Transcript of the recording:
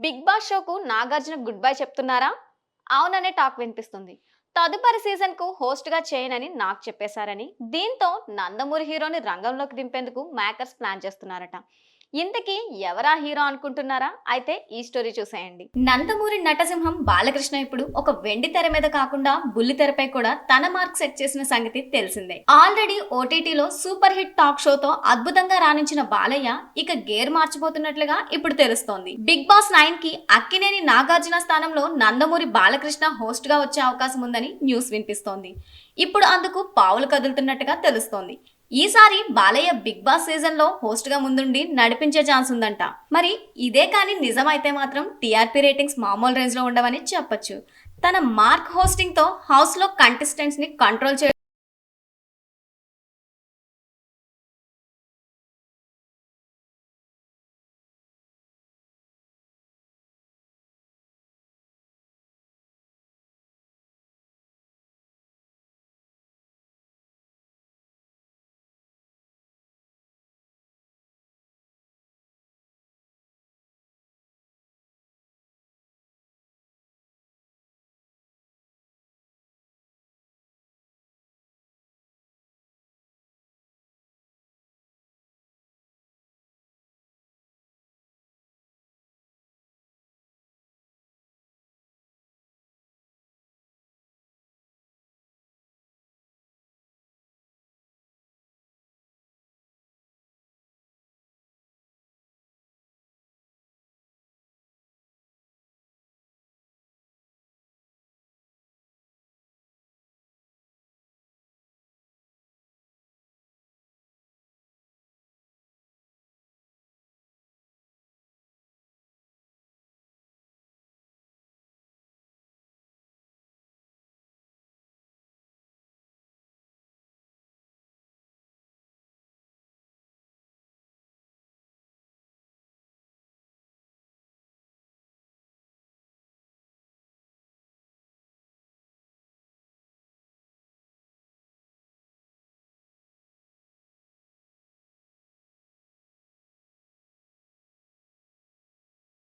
Big boss షోకు Nagarjuna good bye చెప్తున్నారా? అవుననే టాక్ వినిపిస్తుంది. తదుపరి సీజన్కు హోస్ట్గా చేయనని నాకు చెప్పేశారని దీంతో నందమూరి హీరోని రంగంలోకి దింపేందుకు మేకర్స్ ప్లాన్ చేస్తున్నారట. ఇంతకీ ఎవరా హీరో అనుకుంటున్నారా? అయితే ఈ స్టోరీ చూసేయండి. నందమూరి నటసింహం బాలకృష్ణ ఇప్పుడు ఒక వెండి తెర మీద కాకుండా బుల్లి తెరపై కూడా తన మార్క్ సెట్ చేసిన సంగతి తెలిసిందే. ఆల్రెడీ ఓటీటీలో సూపర్ హిట్ టాక్ షోతో అద్భుతంగా రాణించిన బాలయ్య ఇక గేర్ మార్చిపోతున్నట్లుగా ఇప్పుడు తెలుస్తోంది. బిగ్ బాస్ నైన్కి అక్కినేని నాగార్జున స్థానంలో నందమూరి బాలకృష్ణ హోస్ట్గా వచ్చే అవకాశం ఉందని న్యూస్ వినిపిస్తోంది. ఇప్పుడు అందుకు పావులు కదులుతున్నట్టుగా తెలుస్తోంది. ఈసారి బాలయ్య బిగ్ బాస్ సీజన్లో హోస్ట్గా ముందుండి నడిపించే ఛాన్స్ ఉందంట. మరి ఇదే కానీ నిజమైతే మాత్రం టీఆర్పీ రేటింగ్స్ మామూలు రేంజ్లో ఉండవని చెప్పొచ్చు. తన మార్క్ హోస్టింగ్తో హౌస్లో కంటెస్టెంట్స్ని కంట్రోల్ చేయడం